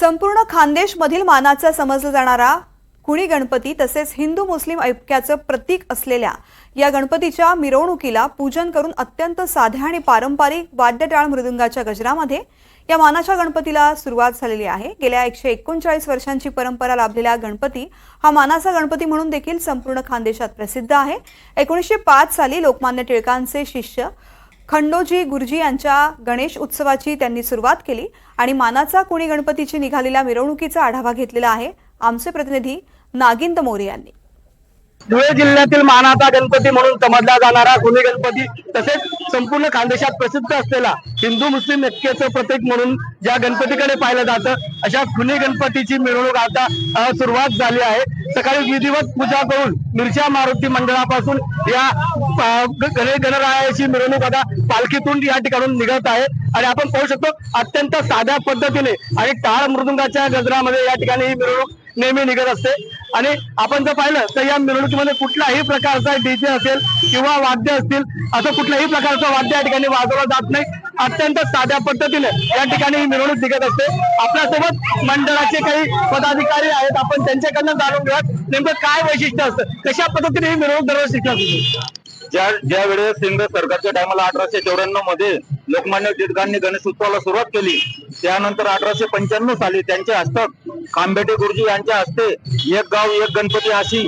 संपूर्ण खानदेशमधील मानाचा समजला जाणारा कुणी गणपती तसेच हिंदू मुस्लिम ऐक्याचं प्रतीक असलेल्या या गणपतीच्या मिरवणुकीला पूजन करून अत्यंत साध्या आणि पारंपरिक वाद्यटाळ मृदुंगाच्या गजरामध्ये या मानाच्या गणपतीला सुरुवात झालेली आहे. गेल्या एकशे एकोणचाळीस वर्षांची परंपरा लाभलेला गणपती हा मानाचा गणपती म्हणून देखील संपूर्ण खानदेशात प्रसिद्ध आहे. एकोणीसशे पाच साली लोकमान्य टिळकांचे शिष्य खंडोजी गुरुजी यांच्या गणेश उत्सवाची त्यांनी सुरुवात केली आणि मानाचा कुणी गणपतीची निघालेल्या मिरवणुकीचा आढावा घेतलेला आहे. आमचे प्रतिनिधी नागिंद मोरे यांनी. धुळे जिल्ह्यातील मानाचा गणपती म्हणून समजला जाणारा गुन्हे गणपती तसेच संपूर्ण खानदेशात प्रसिद्ध असलेला हिंदू मुस्लिम ऐक्याचं प्रतीक म्हणून ज्या गणपतीकडे पाहिलं जातं अशा गुन्हे गणपतीची मिरवणूक आता सुरुवात झाली आहे. सकाळी विधिवत पूजा करून मिरच्या मारुती मंडळापासून या अ, गणरायाची मिरवणूक आता पालखीतून या ठिकाणून निघत आहे. आणि आपण पाहू शकतो अत्यंत साध्या पद्धतीने आणि टाळ मृदुंगाच्या गजरामध्ये या ठिकाणी ही मिरवणूक नेहमी निघत असते. आणि आपण जर पाहिलं तर या मिरवणुकीमध्ये कुठलाही प्रकारचा डीजे असेल किंवा वाद्य असतील असं कुठल्याही प्रकारचं वाद्य या ठिकाणी वाजवलं जात नाही. अत्यंत साध्या पद्धतीने या ठिकाणी ही मिरवणूक निघत असते. आपल्यासोबत मंडळाचे काही पदाधिकारी आहेत. आपण त्यांच्याकडनं जाणून घेऊयात नेमकं काय वैशिष्ट्य असतं. कशा पद्धतीने ही मिरवणूक दरवर्षी असते? ज्या ज्या वेळेस केंद्र सरकारच्या टायमाला अठराशे चौऱ्याण्णवमध्ये लोकमान्य टिळकांनी गणेशोत्सवाला सुरुवात केली त्यानंतर अठराशे पंच्याण्णव साली त्यांच्या हस्तक खांबेटे गुरुजी यांच्या हस्ते एक गाव एक गणपती अशी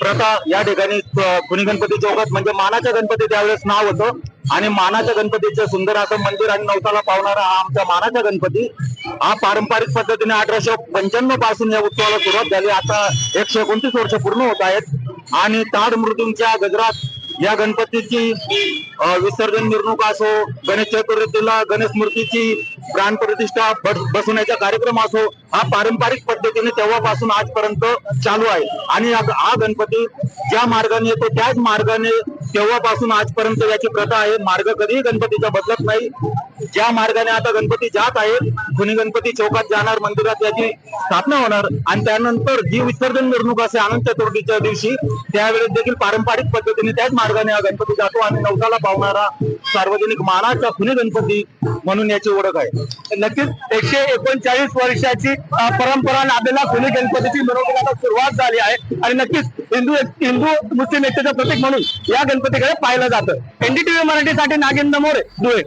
प्रथा या ठिकाणी खुनी गणपती चौकात म्हणजे मानाच्या गणपती त्यावेळेस नाव होतं. आणि मानाच्या गणपतीचं सुंदर असं मंदिर आणि नवसाला पावणारा हा आमचा मानाचा गणपती. हा पारंपरिक पद्धतीने अठराशे पंच्याण्णवपासून या उत्सवाला सुरुवात झाली. आता एकशे एकोणतीस वर्ष पूर्ण होत आहेत. आणि ताड मृदूंच्या गजरात या गणपतीची विसर्जन मिरवणूक असो गणेश चतुर्थीला गणेश मूर्तीची प्राण प्रतिष्ठा बसवण्याचा कार्यक्रम असो हा पारंपरिक पद्धतीने तेव्हापासून आजपर्यंत चालू आहे. आणि हा गणपती ज्या मार्गाने येतो त्याच मार्गाने तेव्हापासून आजपर्यंत याची प्रथा आहे. मार्ग कधीही गणपतीचा बदलत नाही. ज्या मार्गाने आता गणपती जात आहेत खुनी गणपती चौकात जाणार मंदिरात याची स्थापना होणार आणि त्यानंतर जी विसर्जन मिरवणूक असे अनंत चतुर्थीच्या दिवशी त्यावेळेस देखील पारंपरिक पद्धतीने त्याच मार्गाने हा गणपती जातो आणि नवसाला पावणारा सार्वजनिक मानाचा खुनी गणपती म्हणून याची ओळख आहे. नक्कीच एकशे एकोणचाळीस वर्षाची परंपरा लाभलेला खुनी गणपतीची मिरवणुकीला सुरुवात झाली आहे. आणि नक्कीच हिंदू हिंदू मुस्लिम एकतेचं प्रतीक म्हणून या गणपतीकडे पाहिलं जातं. एनडीटीव्ही मराठीसाठी नागेंद्र मोरे धुळे.